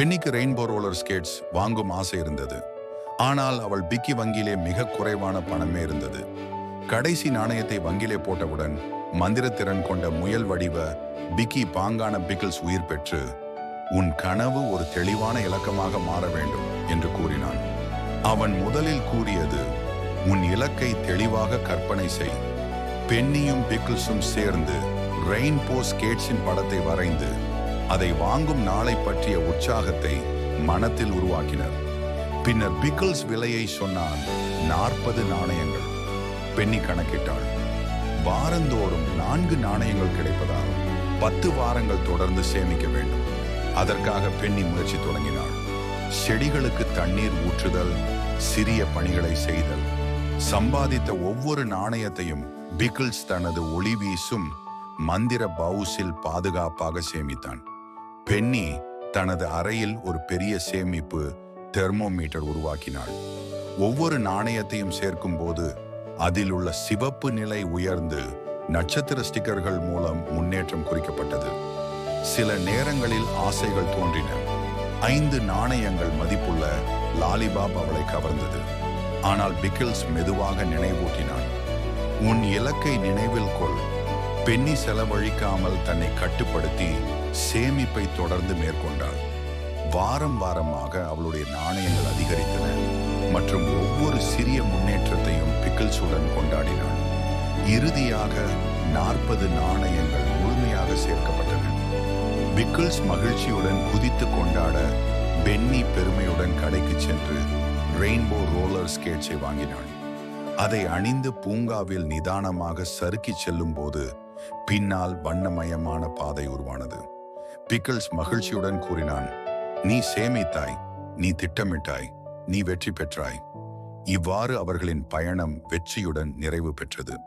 பென்னிக்கு rainbow roller skates வாங்கும் ஆசை இருந்தது. ஆனால் அவள் பிக்கி வங்கியிலே மிக குறைவான பணமே இருந்தது. கடைசி நாணயத்தை வங்கியிலே போட்டவுடன் மந்திரத்திறன் கொண்ட முயல் வடிவ பிக்கி பாங்கான பிக்கிள்ஸ் உயிர் பெற்று உன் கனவு ஒரு தெளிவான இலக்கமாக மாற வேண்டும் என்று கூறினான். அவன் முதலில் கூறியது உன் இலக்கை தெளிவாக கற்பனை செய். பென்னியும் பிக்கிள்ஸும் சேர்ந்து ரெயின்போ ஸ்கேட்ஸின் படத்தை வரைந்து அதை வாங்கும் நாளை பற்றிய உற்சாகத்தை மனத்தில் உருவாக்கினர். பின்னர் பிக்கிள்ஸ் விலையை சொன்னால் நாற்பது நாணயங்கள். பென்னி கணக்கிட்டாள் வாரந்தோறும் நான்கு நாணயங்கள் கிடைப்பதால் பத்து வாரங்கள் தொடர்ந்து சேமிக்க வேண்டும். அதற்காக பெண்ணி முயற்சி தொடங்கினாள். செடிகளுக்கு தண்ணீர் ஊற்றுதல் சிறிய பணிகளை செய்தல் சம்பாதித்த ஒவ்வொரு நாணயத்தையும் பிக்கிள்ஸ் தனது ஒளி வீசும் மந்திர பவுஸில் பாதுகாப்பாக சேமித்தான். பென்னி தனது அறையில் ஒரு பெரிய சேமிப்பு தெர்மோமீட்டர் உருவாக்கினாள். ஒவ்வொரு நாணயத்தையும் சேர்க்கும் போது அதில் உள்ள சிவப்பு நிலை உயர்ந்து நட்சத்திர ஸ்டிக்கர்கள் மூலம் முன்னேற்றம் குறிக்கப்பட்டது. சில நேரங்களில் ஆசைகள் தோன்றின. ஐந்து நாணயங்கள் மதிப்புள்ள லாலிபாப் அவளை கவர்ந்தது. ஆனால் பிக்கிள்ஸ் மெதுவாக நினைவூட்டினான் உன் இலக்கை நினைவில் கொள். பென்னி செலவழிக்காமல் தன்னை கட்டுப்படுத்தி சேமிப்பை தொடர்ந்து மேற்கொண்டாள். வாரம் வாரமாக அவளுடைய நாணயங்கள் அதிகரித்தன மற்றும் ஒவ்வொரு சிறிய முன்னேற்றத்தையும் பிக்கிள்ஸுடன் கொண்டாடினாள். இறுதியாக நாற்பது நாணயங்கள் முழுமையாக சேர்க்கப்பட்டன. பிக்கிள்ஸ் மகிழ்ச்சியுடன் குதித்து கொண்டாட பென்னி பெருமையுடன் கடைக்கு சென்று ரெயின்போ ரோலர் ஸ்கேட்ஸை வாங்கினாள். அதை அணிந்து பூங்காவில் நிதானமாக சறுக்கிச் செல்லும் போது பின்னால் வண்ணமயமான பாதை உருவானது. பிக்கிள்ஸ் மகிழ்ச்சியுடன் கூறினான் நீ சேமித்தாய் நீ திட்டமிட்டாய் நீ வெற்றி பெற்றாய். இவ்வாறு அவர்களின் பயணம் வெற்றியுடன் நிறைவு பெற்றது.